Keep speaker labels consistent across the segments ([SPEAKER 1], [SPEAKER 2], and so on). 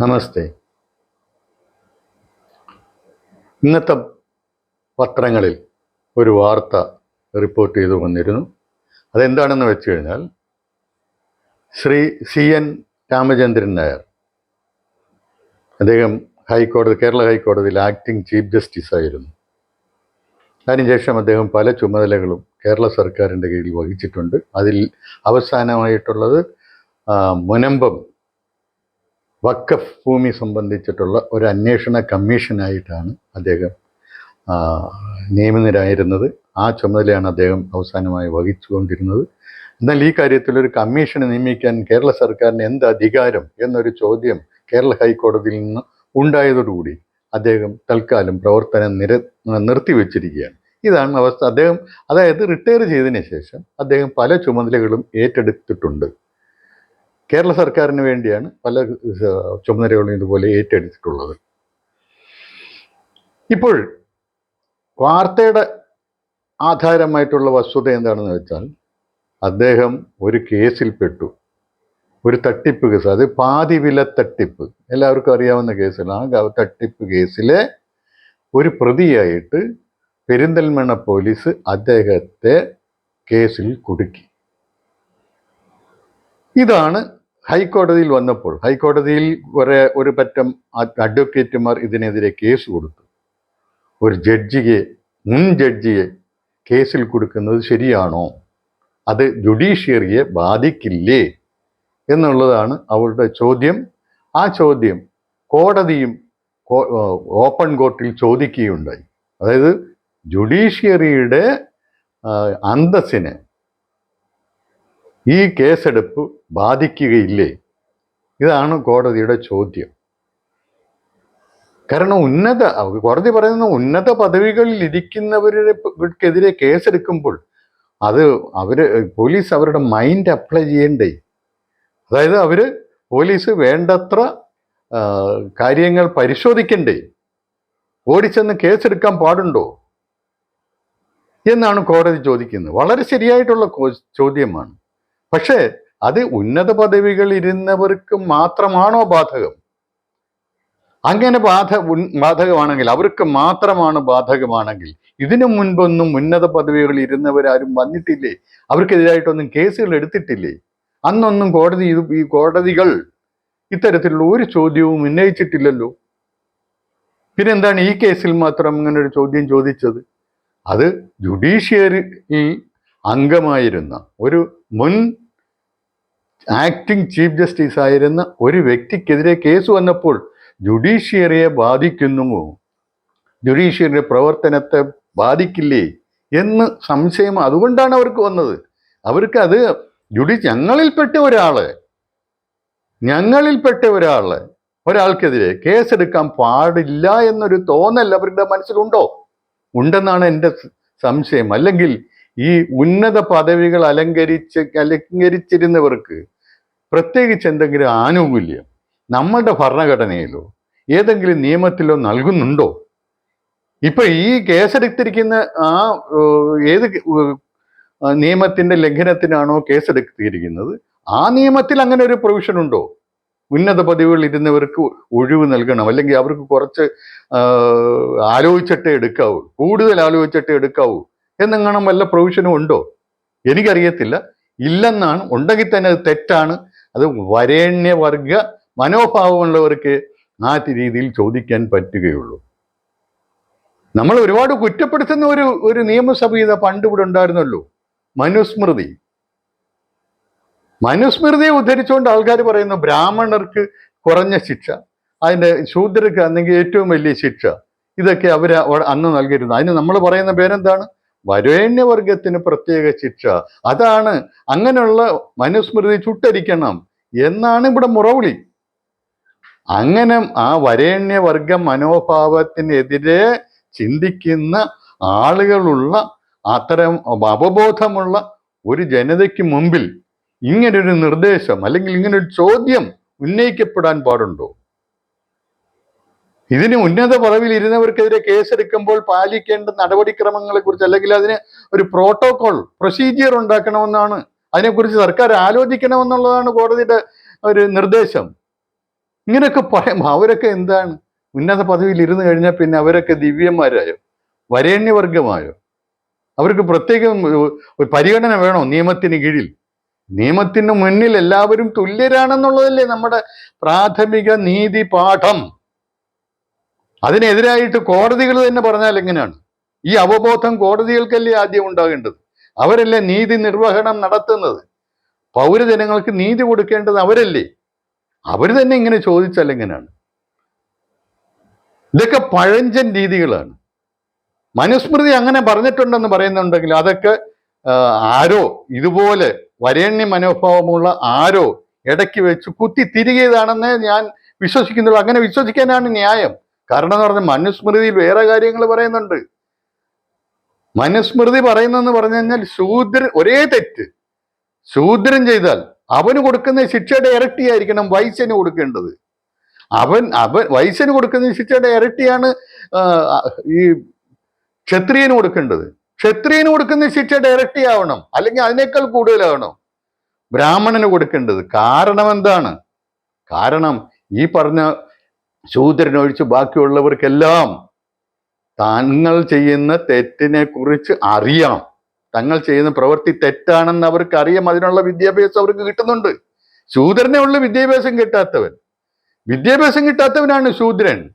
[SPEAKER 1] നമസ്തേ. ഇന്നത്തെ പത്രങ്ങളിൽ ഒരു വാർത്ത റിപ്പോർട്ട് ചെയ്തു വന്നിരുന്നു. അതെന്താണെന്ന് വെച്ച് കഴിഞ്ഞാൽ ശ്രീ സി എൻ രാമചന്ദ്രൻ നായർ അദ്ദേഹം ഹൈക്കോടതി കേരള ഹൈക്കോടതിയിൽ ആക്ടിംഗ് ചീഫ് ജസ്റ്റിസ് ആയിരുന്നു. അതിനുശേഷം അദ്ദേഹം പല ചുമതലകളും കേരള സർക്കാരിന്റെ കീഴിൽ വഹിച്ചിട്ടുണ്ട്. അതിൽ അവസാനമായിട്ടുള്ളത് മുനമ്പം വക്കഫ് ഭൂമി സംബന്ധിച്ചിട്ടുള്ള ഒരു അന്വേഷണ കമ്മീഷനായിട്ടാണ് അദ്ദേഹം നിയമിതരായിരുന്നത് ആ ചുമതലയാണ് അദ്ദേഹം അവസാനമായി വഹിച്ചുകൊണ്ടിരുന്നത്. എന്നാൽ ഈ കാര്യത്തിൽ ഒരു കമ്മീഷനെ നിയമിക്കാൻ കേരള സർക്കാരിന് എന്ത് അധികാരം എന്നൊരു ചോദ്യം കേരള ഹൈക്കോടതിയിൽ നിന്ന് ഉണ്ടായതോടുകൂടി അദ്ദേഹം തൽക്കാലം പ്രവർത്തനം നിര നിർത്തിവെച്ചിരിക്കുകയാണ്. ഇതാണ് അവസ്ഥ. അദ്ദേഹം അതായത് റിട്ടയർ ചെയ്തതിന് ശേഷം അദ്ദേഹം പല ചുമതലകളും ഏറ്റെടുത്തിട്ടുണ്ട്. കേരള സർക്കാരിന് വേണ്ടിയാണ് പല ചുമതലകളും ഇതുപോലെ ഏറ്റെടുത്തിട്ടുള്ളത്. ഇപ്പോൾ വാർത്തയുടെ ആധാരമായിട്ടുള്ള വസ്തുത എന്താണെന്ന് വെച്ചാൽ അദ്ദേഹം ഒരു കേസിൽ പെട്ടു. ഒരു തട്ടിപ്പ് കേസ്. അത് പാതി വില തട്ടിപ്പ്. എല്ലാവർക്കും അറിയാവുന്ന കേസാണ് ആ തട്ടിപ്പ് കേസിലെ ഒരു പ്രതിയായിട്ട് പെരിന്തൽമണ്ണ പോലീസ് അദ്ദേഹത്തെ കേസിൽ കുടുക്കി. ഇതാണ് ഹൈക്കോടതിയിൽ വന്നപ്പോൾ ഹൈക്കോടതിയിൽ കുറെ ഒരു പറ്റം അഡ്വക്കേറ്റുമാർ ഇതിനെതിരെ കേസ് കൊടുത്തു. ഒരു ജഡ്ജിയെ മുൻ ജഡ്ജിയെ കേസിൽ കൊടുക്കുന്നത് ശരിയാണോ? അത് ജുഡീഷ്യറിയെ ബാധിക്കില്ലേ? എന്നുള്ളതാണ് അവരുടെ ചോദ്യം. ആ ചോദ്യം കോടതിയും ഓപ്പൺ കോർട്ടിൽ ചോദിക്കുകയുണ്ടായി. അതായത് ജുഡീഷ്യറിയുടെ അന്തസ്സിനെ ഈ കേസെടുപ്പ് ബാധിക്കുകയില്ലേ? ഇതാണ് കോടതിയുടെ ചോദ്യം. കാരണം ഉന്നത കോടതി പറയുന്ന ഉന്നത പദവികളിൽ ഇരിക്കുന്നവർക്കെതിരെ കേസെടുക്കുമ്പോൾ അത് അവർ പോലീസ് അവരുടെ മൈൻഡ് അപ്ലൈ ചെയ്യണ്ടേ? അതായത് അവർ പോലീസ് വേണ്ടത്ര കാര്യങ്ങൾ പരിശോധിക്കണ്ടേ? ഓടിച്ചെന്ന് കേസെടുക്കാൻ പാടുണ്ടോ? എന്നാണ് കോടതി ചോദിക്കുന്നത്. വളരെ ശരിയായിട്ടുള്ള ചോദ്യമാണ്. പക്ഷേ അത് ഉന്നത പദവികൾ ഇരുന്നവർക്ക് മാത്രമാണോ ബാധകം? അങ്ങനെ ബാധ ബാധകമാണെങ്കിൽ അവർക്ക് മാത്രമാണ് ബാധകമാണെങ്കിൽ ഇതിനു മുൻപൊന്നും ഉന്നത പദവികൾ ഇരുന്നവരാരും വന്നിട്ടില്ലേ? അവർക്കെതിരായിട്ടൊന്നും കേസുകൾ എടുത്തിട്ടില്ലേ? അന്നൊന്നും കോടതി ഇത് ഈ കോടതികൾ ഇത്തരത്തിലുള്ള ഒരു ചോദ്യവും ഉന്നയിച്ചിട്ടില്ലല്ലോ. പിന്നെന്താണ് ഈ കേസിൽ മാത്രം ഇങ്ങനെ ഒരു ചോദ്യം ചോദിച്ചത്? അത് ജുഡീഷ്യറിയിൽ അംഗമായിരുന്ന ഒരു മുൻ ആക്ടിംഗ് ചീഫ് ജസ്റ്റിസ് ആയിരുന്ന ഒരു വ്യക്തിക്കെതിരെ കേസ് വന്നപ്പോൾ ജുഡീഷ്യറിയെ ബാധിക്കുന്നുമോ ജുഡീഷ്യറിയുടെ പ്രവർത്തനത്തെ ബാധിക്കില്ലേ എന്ന് സംശയം അതുകൊണ്ടാണ് അവർക്ക് വന്നത്. അവർക്ക് അത് ജുഡി ഞങ്ങളിൽപ്പെട്ട ഒരാൾ ഞങ്ങളിൽപ്പെട്ട ഒരാൾ ഒരാൾക്കെതിരെ കേസെടുക്കാൻ പാടില്ല എന്നൊരു തോന്നൽ അവരുടെ മനസ്സിലുണ്ടോ? ഉണ്ടെന്നാണ് എന്റെ സംശയം. അല്ലെങ്കിൽ ഈ ഉന്നത പദവികൾ അലങ്കരിച്ച് അലങ്കരിച്ചിരുന്നവർക്ക് പ്രത്യേകിച്ച് എന്തെങ്കിലും ആനുകൂല്യം നമ്മളുടെ ഭരണഘടനയിലോ ഏതെങ്കിലും നിയമത്തിലോ നൽകുന്നുണ്ടോ? ഇപ്പൊ ഈ കേസെടുത്തിരിക്കുന്ന ആ ഏത് നിയമത്തിന്റെ ലംഘനത്തിനാണോ കേസെടുത്തിരിക്കുന്നത്? ആ നിയമത്തിൽ അങ്ങനെ ഒരു പ്രൊവിഷൻ ഉണ്ടോ? ഉന്നത പദവികൾ ഇരുന്നവർക്ക് ഒഴിവ് നൽകണം അല്ലെങ്കിൽ അവർക്ക് കുറച്ച് ആലോചിച്ചിട്ടേ എടുക്കാവൂ കൂടുതൽ ആലോചിച്ചിട്ടേ എടുക്കാവൂ എന്നെങ്ങണം വല്ല പ്രൊവിഷനും ഉണ്ടോ? എനിക്കറിയത്തില്ല. ഇല്ലെന്നാണ്. ഉണ്ടെങ്കിൽ തന്നെ അത് തെറ്റാണ്. അത് വരേണ്യവർഗ മനോഭാവമുള്ളവർക്ക് ആ രീതിയിൽ ചോദിക്കാൻ പറ്റുകയുള്ളൂ. നമ്മൾ ഒരുപാട് കുറ്റപ്പെടുത്തുന്ന ഒരു ഒരു നിയമസഭ പണ്ട് ഇവിടെ ഉണ്ടായിരുന്നല്ലോ. മനുസ്മൃതി. മനുസ്മൃതിയെ ഉദ്ധരിച്ചുകൊണ്ട് ആൾക്കാർ പറയുന്നു ബ്രാഹ്മണർക്ക് കുറഞ്ഞ ശിക്ഷ അതിന്റെ ശൂദ്രർക്ക് അല്ലെങ്കിൽ ഏറ്റവും വലിയ ശിക്ഷ. ഇതൊക്കെ അവർ അന്ന് നൽകിയിരുന്നു. അതിന് നമ്മൾ പറയുന്ന പേരെന്താണ്? വരേണ്യവർഗത്തിന് പ്രത്യേക ശിക്ഷ. അതാണ് അങ്ങനെയുള്ള മനുസ്മൃതി ചുട്ടരിക്കണം എന്നാണ് ഇവിടെ മുറവിളി. അങ്ങനെ ആ വരേണ്യവർഗ മനോഭാവത്തിനെതിരെ ചിന്തിക്കുന്ന ആളുകളുള്ള അത്തരം അവബോധമുള്ള ഒരു ജനതയ്ക്ക് മുമ്പിൽ ഇങ്ങനൊരു നിർദ്ദേശം അല്ലെങ്കിൽ ഇങ്ങനൊരു ചോദ്യം ഉന്നയിക്കപ്പെടാൻ പാടുണ്ടോ? ഇതിന് ഉന്നത പദവിയിൽ ഇരുന്നവർക്കെതിരെ കേസെടുക്കുമ്പോൾ പാലിക്കേണ്ട നടപടിക്രമങ്ങളെ കുറിച്ച് അല്ലെങ്കിൽ അതിന് ഒരു പ്രോട്ടോകോൾ പ്രൊസീജിയർ ഉണ്ടാക്കണമെന്നാണ്. അതിനെക്കുറിച്ച് സർക്കാർ ആലോചിക്കണമെന്നുള്ളതാണ് കോടതിയുടെ ഒരു നിർദ്ദേശം. ഇങ്ങനെയൊക്കെ പറയുമ്പോൾ അവരൊക്കെ എന്താണ്? ഉന്നത പദവിയിൽ ഇരുന്ന് കഴിഞ്ഞാൽ പിന്നെ അവരൊക്കെ ദിവ്യന്മാരായോ? വരേണ്യവർഗമായോ അവർക്ക് പ്രത്യേകം ഒരു- പരിഗണന വേണോ നിയമത്തിന് കീഴിൽ? നിയമത്തിന് മുന്നിൽ എല്ലാവരും തുല്യരാണെന്നുള്ളതല്ലേ നമ്മുടെ പ്രാഥമിക നീതി പാഠം. അതിനെതിരായിട്ട് കോടതികൾ തന്നെ പറഞ്ഞാൽ എങ്ങനെയാണ്? ഈ അവബോധം കോടതികൾക്കല്ലേ ആദ്യം ഉണ്ടാകേണ്ടത്? അവരല്ലേ നീതി നിർവഹണം നടത്തുന്നത്? പൗരജനങ്ങൾക്ക് നീതി കൊടുക്കേണ്ടത് അവരല്ലേ? അവർ തന്നെ ഇങ്ങനെ ചോദിച്ചാൽ എങ്ങനെയാണ്? ഇതൊക്കെ പഴഞ്ചൻ രീതികളാണ്. മനുസ്മൃതി അങ്ങനെ പറഞ്ഞിട്ടുണ്ടെന്ന് പറയുന്നുണ്ടെങ്കിൽ അതൊക്കെ ആരോ ഇതുപോലെ വരേണ്യ മനോഭാവമുള്ള ആരോ ഇടയ്ക്ക് വെച്ച് കുത്തി തിരികെയതാണെന്ന് ഞാൻ വിശ്വസിക്കുന്നുള്ളൂ. അങ്ങനെ വിശ്വസിക്കാനാണ് ന്യായം. കാരണം എന്ന് പറഞ്ഞാൽ മനുസ്മൃതിയിൽ വേറെ കാര്യങ്ങൾ പറയുന്നുണ്ട്. മനുസ്മൃതി പറയുന്നെന്ന് പറഞ്ഞു കഴിഞ്ഞാൽ ശൂദ്രൻ ഒരേ തെറ്റ്. ശൂദ്രൻ ചെയ്താൽ അവന് കൊടുക്കുന്ന ശിക്ഷയുടെ ഇരട്ടിയായിരിക്കണം വൈശ്യന് കൊടുക്കേണ്ടത്. അവൻ അവൻ വൈശ്യന് കൊടുക്കുന്ന ശിക്ഷയുടെ ഇരട്ടിയാണ് ഈ ക്ഷത്രിയന് കൊടുക്കേണ്ടത്. ക്ഷത്രിയന് കൊടുക്കുന്ന ശിക്ഷയുടെ ഇരട്ടിയാവണം അല്ലെങ്കിൽ അതിനേക്കാൾ കൂടുതലാവണം ബ്രാഹ്മണന് കൊടുക്കേണ്ടത്. കാരണം എന്താണ്? കാരണം ഈ പറഞ്ഞ ശൂദ്രനൊഴിച്ച് ബാക്കിയുള്ളവർക്കെല്ലാം തങ്ങൾ ചെയ്യുന്ന തെറ്റിനെ കുറിച്ച് അറിയാം തങ്ങൾ ചെയ്യുന്ന പ്രവൃത്തി തെറ്റാണെന്ന് അവർക്ക് അറിയാം അതിനുള്ള വിദ്യാഭ്യാസം അവർക്ക് കിട്ടുന്നുണ്ട്. ശൂദ്രനെ ഉള്ള വിദ്യാഭ്യാസം കിട്ടാത്തവൻ. വിദ്യാഭ്യാസം കിട്ടാത്തവനാണ് ശൂദ്രൻ.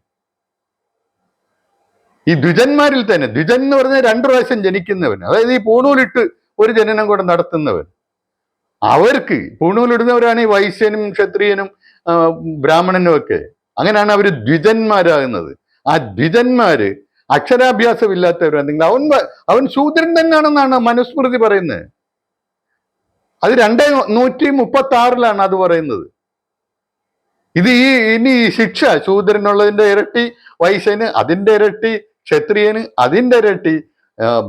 [SPEAKER 1] ഈ ദ്വിജന്മാരിൽ തന്നെ ദ്വിജൻ എന്ന് പറഞ്ഞാൽ രണ്ടു പ്രാവശ്യം ജനിക്കുന്നവൻ. അതായത് ഈ പൂണൂലിട്ട് ഒരു ജനനം കൂടെ നടത്തുന്നവൻ. അവർക്ക് പൂണൂലിടുന്നവരാണ് ഈ വൈശ്യനും ക്ഷത്രിയനും ബ്രാഹ്മണനും ഒക്കെ. അങ്ങനെയാണ് അവർ ദ്വിജന്മാരാകുന്നത്. ആ ദ്വിജന്മാര് അക്ഷരാഭ്യാസം ഇല്ലാത്തവരാണെങ്കിൽ അവൻ അവൻ ശൂദ്രൻ തന്നെയാണെന്നാണ് മനുസ്മൃതി പറയുന്നത്. അത് രണ്ടേ നൂറ്റി മുപ്പത്തി ആറിലാണ് അത് പറയുന്നത്. ഇത് ഈ ഇനി ശിക്ഷ ശൂദ്രനുള്ളതിന്റെ ഇരട്ടി വൈശ്യന് അതിന്റെ ഇരട്ടി ക്ഷത്രിയന് അതിന്റെ ഇരട്ടി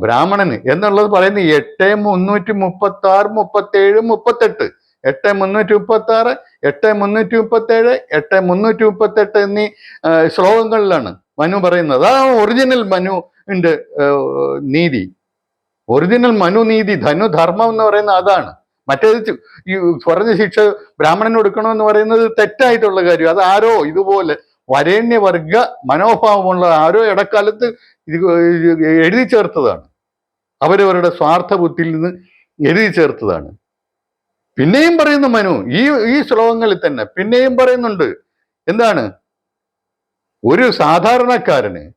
[SPEAKER 1] ബ്രാഹ്മണന് എന്നുള്ളത് പറയുന്നത് എട്ട് മുന്നൂറ്റി മുപ്പത്തി ആറ് മുപ്പത്തി ഏഴ് മുപ്പത്തെട്ട്. എട്ട് മുന്നൂറ്റി മുപ്പത്തി ആറ് എട്ട് മുന്നൂറ്റി മുപ്പത്തി ഏഴ് എട്ട് മുന്നൂറ്റി മുപ്പത്തി എട്ട് എന്നീ ശ്ലോകങ്ങളിലാണ് മനു പറയുന്നത്. ആ ഒറിജിനൽ മനുവിന്റെ ആ, നീതി. ഒറിജിനൽ മനു നീതി ധനുധർമ്മം എന്ന് പറയുന്നത് അതാണ്. മറ്റേത് ഈ കുറഞ്ഞ ശിക്ഷ ബ്രാഹ്മണന് കൊടുക്കണമെന്ന് പറയുന്നത് തെറ്റായിട്ടുള്ള കാര്യം. അത് ആരോ ഇതുപോലെ വരേണ്യവർഗ മനോഭാവമുള്ള ആരോ ഇടക്കാലത്ത് ഇത് എഴുതി ചേർത്തതാണ്. അവരവരുടെ സ്വാർത്ഥ ബുദ്ധിയിൽ നിന്ന് എഴുതി ചേർത്തതാണ്. പിന്നെയും പറയുന്നു മനു ഈ ഈ ശ്ലോകങ്ങളിൽ തന്നെ പിന്നെയും പറയുന്നുണ്ട്. എന്താണ്? ഒരു സാധാരണക്കാരന്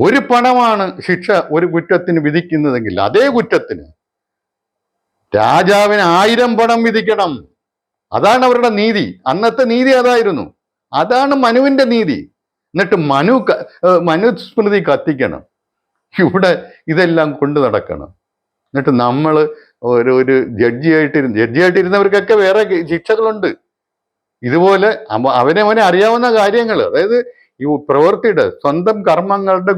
[SPEAKER 1] ഒരു പണമാണ് ശിക്ഷ ഒരു കുറ്റത്തിന് വിധിക്കുന്നതെങ്കിൽ അതേ കുറ്റത്തിന് രാജാവിന് ആയിരം പണം വിധിക്കണം. അതാണ് അവരുടെ നീതി. അന്നത്തെ നീതി അതായിരുന്നു. അതാണ് മനുവിന്റെ നീതി. എന്നിട്ട് മനു മനുസ്മൃതി കത്തിക്കണം. ഇവിടെ ഇതെല്ലാം കൊണ്ടു നടക്കണം. എന്നിട്ട് നമ്മൾ ഒരു ഒരു ജഡ്ജിയായിട്ടിരുന്ന് ജഡ്ജിയായിട്ടിരുന്നവർക്കൊക്കെ വേറെ ശിക്ഷകളുണ്ട്. ഇതുപോലെ അവനെ അവനെ അറിയാവുന്ന കാര്യങ്ങൾ അതായത് ഈ പ്രവൃത്തിയുടെ സ്വന്തം കർമ്മങ്ങളുടെ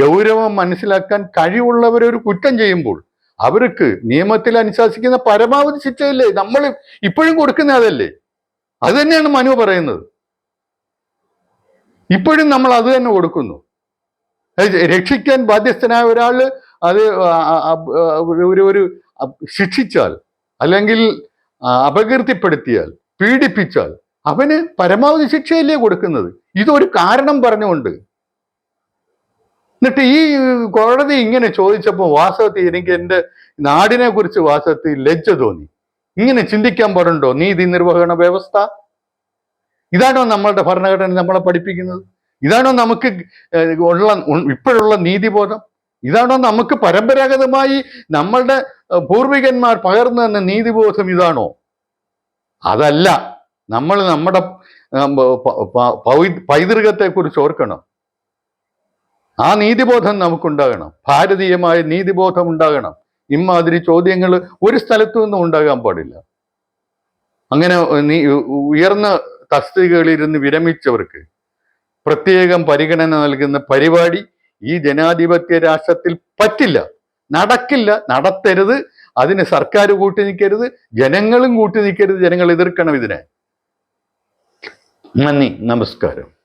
[SPEAKER 1] ഗൗരവം മനസ്സിലാക്കാൻ കഴിവുള്ളവർ ഒരു കുറ്റം ചെയ്യുമ്പോൾ അവർക്ക് നിയമത്തിൽ അനുശാസിക്കുന്ന പരമാവധി ശിക്ഷയില്ലേ? നമ്മൾ ഇപ്പോഴും കൊടുക്കുന്ന അതല്ലേ? അത് തന്നെയാണ് മനു പറയുന്നത്. ഇപ്പോഴും നമ്മൾ അത് തന്നെ കൊടുക്കുന്നു. രക്ഷിക്കാൻ ബാധ്യസ്ഥനായ ഒരാൾ അത് ഒരു ഒരു ശിക്ഷിച്ചാൽ അല്ലെങ്കിൽ അപകീർത്തിപ്പെടുത്തിയാൽ പീഡിപ്പിച്ചാൽ അവന് പരമാവധി ശിക്ഷയല്ലേ കൊടുക്കുന്നത്? ഇതൊരു കാരണം പറഞ്ഞുകൊണ്ട്. എന്നിട്ട് ഈ കോടതി ഇങ്ങനെ ചോദിച്ചപ്പോൾ വാസ്തവത്തിൽ എനിക്ക് എന്റെ നാടിനെ കുറിച്ച് വാസ്തവത്തിൽ ലജ്ജ തോന്നി. ഇങ്ങനെ ചിന്തിക്കാൻ പാടുണ്ടോ? നീതി നിർവഹണ വ്യവസ്ഥ? ഇതാണോ നമ്മളുടെ ഭരണഘടന നമ്മളെ പഠിപ്പിക്കുന്നത്? ഇതാണോ നമുക്ക് ഉള്ള ഇപ്പോഴുള്ള നീതിബോധം? ഇതാണോ നമുക്ക് പരമ്പരാഗതമായി നമ്മളുടെ പൂർവികന്മാർ പകർന്നു തന്ന നീതിബോധം ഇതാണോ? അതല്ല. നമ്മൾ നമ്മുടെ ഏഹ്, പ- പ- പൗ- പൈതൃകത്തെ കുറിച്ച് ഓർക്കണം. ആ നീതിബോധം നമുക്കുണ്ടാകണം. ഭാരതീയമായ നീതിബോധം ഉണ്ടാകണം. ഇമാതിരി ചോദ്യങ്ങൾ ഒരു സ്ഥലത്തു നിന്നും ഉണ്ടാകാൻ പാടില്ല. അങ്ങനെ നീ ഉയർന്ന തസ്തികകളിലിരുന്ന് വിരമിച്ചവർക്ക് പ്രത്യേകം പരിഗണന നൽകുന്ന പരിപാടി ഈ ജനാധിപത്യ രാഷ്ട്രത്തിൽ പറ്റില്ല. നടക്കില്ല. നടത്തരുത്. അതിന് സർക്കാർ കൂട്ടി നിൽക്കരുത് ജനങ്ങളും കൂട്ടി നിൽക്കരുത് ജനങ്ങൾ എതിർക്കണം ഇതിനെ. നന്ദി. നമസ്കാരം.